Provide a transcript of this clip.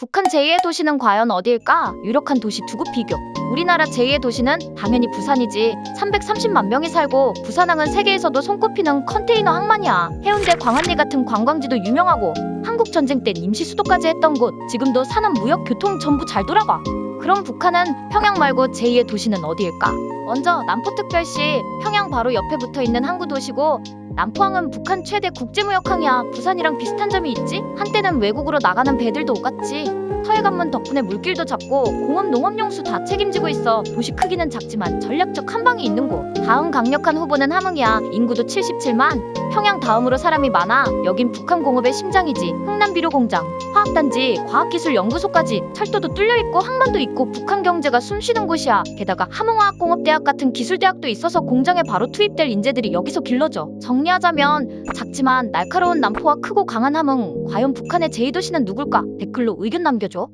북한 제2의 도시는 과연 어디일까? 유력한 도시 두 곳 비교. 우리나라 제2의 도시는 당연히 부산이지. 330만 명이 살고 부산항은 세계에서도 손꼽히는 컨테이너 항만이야. 해운대 광안리 같은 관광지도 유명하고 한국 전쟁 때 임시 수도까지 했던 곳. 지금도 산업, 무역, 교통 전부 잘 돌아가. 그럼 북한은 평양 말고 제2의 도시는 어디일까? 먼저 남포특별시 평양 바로 옆에 붙어 있는 항구 도시고 남포항은 북한 최대 국제무역항이야. 부산이랑 비슷한 점이 있지? 한때는 외국으로 나가는 배들도 오갔지. 서해관문 덕분에 물길도 잡고 공업 농업용수 다 책임지고 있어. 도시 크기는 작지만 전략적 한방이 있는 곳. 다음 강력한 후보는 함흥이야. 인구도 77만. 평양 다음으로 사람이 많아. 여긴 북한 공업의 심장이지. 흥남 비료 공장, 화학단지, 과학기술연구소까지 철도도 뚫려 있고 항만도 있고 북한 경제가 숨쉬는 곳이야. 게다가 함흥화학공업대학 같은 기술대학도 있어서 공장에 바로 투입될 인재들이 여기서 길러져. 정리 하자면 작지만 날카로운 남포와 크고 강한 함흥. 과연 북한의 제2도시는 누굴까? 댓글로 의견 남겨줘.